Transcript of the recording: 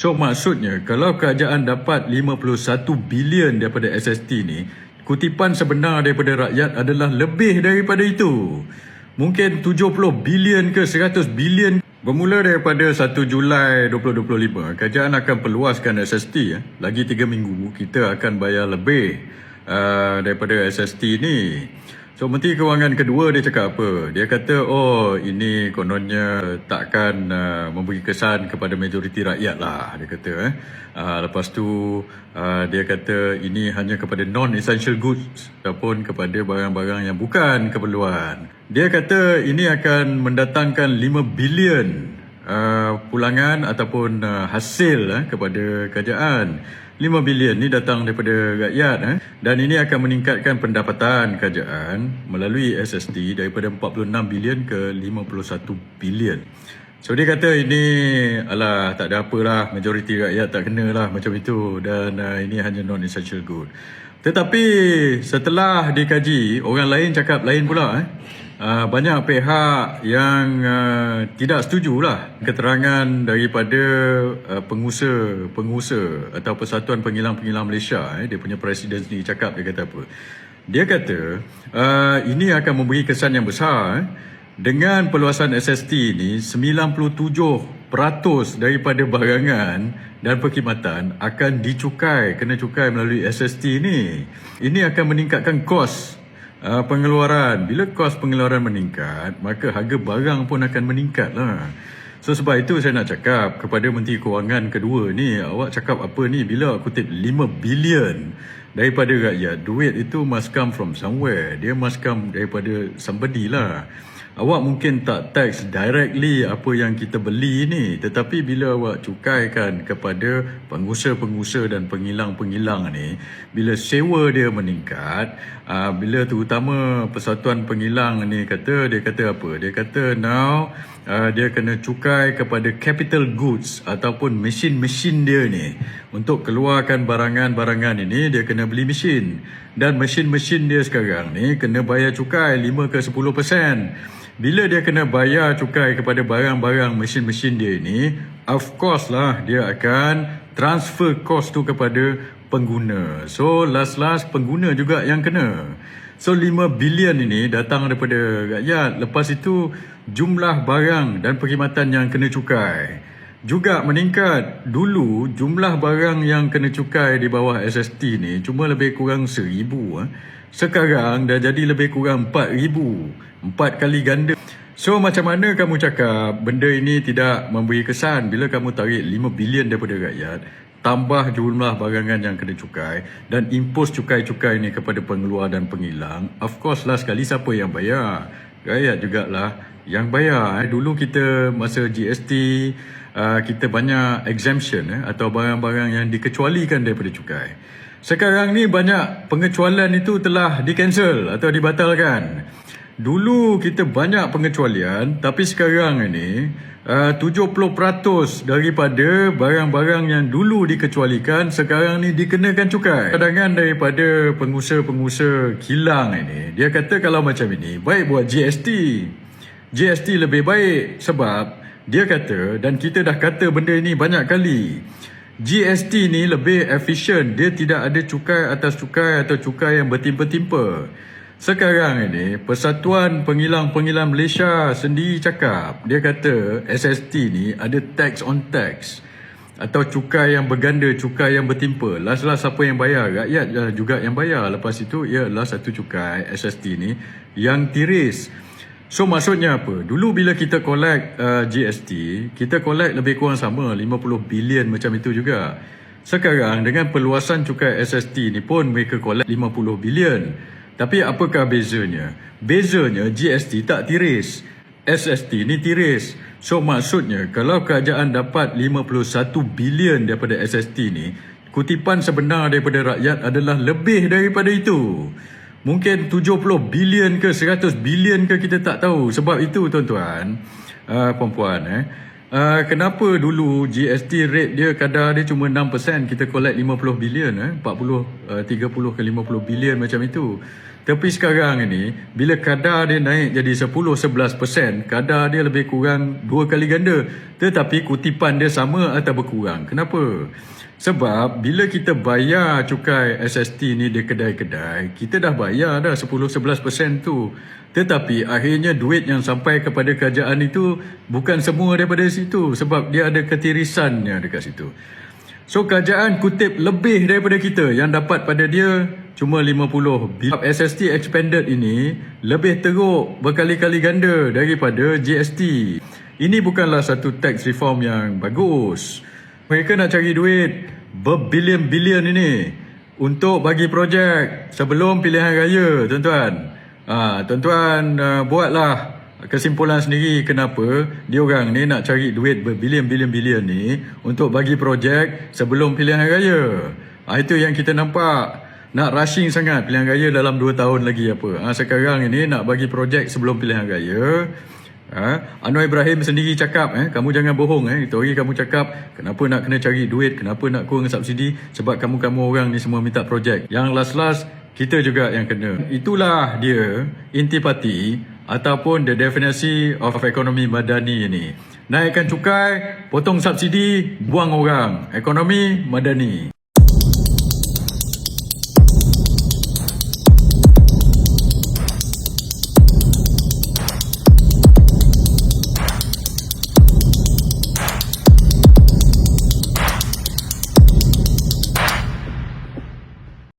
So maksudnya kalau kerajaan dapat 51 bilion daripada SST ni, kutipan sebenar daripada rakyat adalah lebih daripada itu. Mungkin 70 bilion ke 100 bilion Bermula daripada 1 Julai 2025, kerajaan akan perluaskan SST. Eh. Lagi 3 minggu, kita akan bayar lebih uh, daripada SST ni. So Menteri Kewangan kedua dia cakap apa? Dia kata oh ini kononnya takkan uh, memberi kesan kepada majoriti rakyat lah dia kata eh. Uh, lepas tu uh, dia kata ini hanya kepada non essential goods ataupun kepada barang-barang yang bukan keperluan. Dia kata ini akan mendatangkan 5 bilion uh, pulangan ataupun uh, hasil uh, kepada kerajaan. 5 bilion ni datang daripada rakyat eh? dan ini akan meningkatkan pendapatan kerajaan melalui SST daripada 46 bilion ke 51 bilion. So dia kata ini alah tak ada apalah majoriti rakyat tak kena lah macam itu dan uh, ini hanya non essential good. Tetapi setelah dikaji orang lain cakap lain pula eh. Uh, banyak pihak yang uh, tidak setujulah keterangan daripada uh, pengusaha pengusaha atau Persatuan Pengilang-Pengilang Malaysia eh, dia punya presiden sendiri cakap dia kata apa. Dia kata uh, ini akan memberi kesan yang besar eh, dengan perluasan SST ini 97% daripada barangan dan perkhidmatan akan dicukai kena cukai melalui SST ini. Ini akan meningkatkan kos uh, pengeluaran. Bila kos pengeluaran meningkat, maka harga barang pun akan meningkat lah. So sebab itu saya nak cakap kepada Menteri Kewangan kedua ni, awak cakap apa ni bila kutip 5 bilion daripada rakyat, duit itu must come from somewhere. Dia must come daripada somebody lah. Awak mungkin tak tax directly apa yang kita beli ni. Tetapi bila awak cukaikan kepada pengusaha-pengusaha dan pengilang-pengilang ni bila sewa dia meningkat uh, bila terutama persatuan pengilang ni kata dia kata apa? Dia kata now uh, dia kena cukai kepada capital goods ataupun mesin-mesin dia ni. Untuk keluarkan barangan-barangan ini dia kena beli mesin. Dan mesin-mesin dia sekarang ni kena bayar cukai 5 ke 10% bila dia kena bayar cukai kepada barang-barang mesin-mesin dia ini, of course lah dia akan transfer cost tu kepada pengguna. So last-last pengguna juga yang kena. So 5 bilion ini datang daripada rakyat. Lepas itu jumlah barang dan perkhidmatan yang kena cukai juga meningkat. Dulu jumlah barang yang kena cukai di bawah SST ni cuma lebih kurang seribu. Eh. Sekarang dah jadi lebih kurang 4,000 empat kali ganda. So macam mana kamu cakap benda ini tidak memberi kesan bila kamu tarik 5 bilion daripada rakyat tambah jumlah barangan yang kena cukai dan impos cukai-cukai ini kepada pengeluar dan pengilang of course lah sekali siapa yang bayar rakyat jugalah yang bayar eh. dulu kita masa GST uh, kita banyak exemption eh, atau barang-barang yang dikecualikan daripada cukai sekarang ni banyak pengecualian itu telah di cancel atau dibatalkan Dulu kita banyak pengecualian tapi sekarang ini uh, 70% daripada barang-barang yang dulu dikecualikan sekarang ni dikenakan cukai. Cadangan daripada pengusaha-pengusaha kilang ini, dia kata kalau macam ini, baik buat GST. GST lebih baik sebab dia kata dan kita dah kata benda ini banyak kali. GST ni lebih efisien, dia tidak ada cukai atas cukai atau cukai yang bertimpa-timpa. Sekarang ini Persatuan Pengilang-Pengilang Malaysia sendiri cakap dia kata SST ni ada tax on tax atau cukai yang berganda, cukai yang bertimpa. Last-last siapa yang bayar? Rakyat juga yang bayar. Lepas itu ialah satu cukai SST ni yang tiris. So maksudnya apa? Dulu bila kita collect uh, GST, kita collect lebih kurang sama 50 bilion macam itu juga. Sekarang dengan perluasan cukai SST ni pun mereka collect 50 bilion. Tapi apakah bezanya? Bezanya GST tak tiris. SST ni tiris. So maksudnya kalau kerajaan dapat 51 bilion daripada SST ni, kutipan sebenar daripada rakyat adalah lebih daripada itu. Mungkin 70 bilion ke 100 bilion ke kita tak tahu. Sebab itu tuan-tuan, uh, perempuan eh, Uh, kenapa dulu GST rate dia kadar dia cuma 6% kita collect 50 bilion eh 40 uh, 30 ke 50 bilion macam itu Tapi sekarang ini, bila kadar dia naik jadi 10-11%, kadar dia lebih kurang dua kali ganda. Tetapi kutipan dia sama atau berkurang. Kenapa? Sebab bila kita bayar cukai SST ni di kedai-kedai, kita dah bayar dah 10-11% tu. Tetapi akhirnya duit yang sampai kepada kerajaan itu bukan semua daripada situ. Sebab dia ada ketirisannya dekat situ. So kerajaan kutip lebih daripada kita yang dapat pada dia cuma 50 bilion. SST expanded ini lebih teruk berkali-kali ganda daripada GST. Ini bukanlah satu tax reform yang bagus. Mereka nak cari duit berbilion-bilion ini untuk bagi projek sebelum pilihan raya, tuan-tuan. Ha, tuan-tuan uh, buatlah kesimpulan sendiri kenapa dia orang ni nak cari duit berbilion-bilion-bilion ni untuk bagi projek sebelum pilihan raya. Ha, itu yang kita nampak. Nak rushing sangat pilihan raya dalam 2 tahun lagi apa. Ha, sekarang ini nak bagi projek sebelum pilihan raya. Ha? Anwar Ibrahim sendiri cakap, eh, kamu jangan bohong. Eh. Itu hari kamu cakap, kenapa nak kena cari duit, kenapa nak kurang subsidi, sebab kamu-kamu orang ni semua minta projek. Yang last-last, kita juga yang kena. Itulah dia intipati ataupun the definisi of ekonomi madani ini. Naikkan cukai, potong subsidi, buang orang. Ekonomi madani.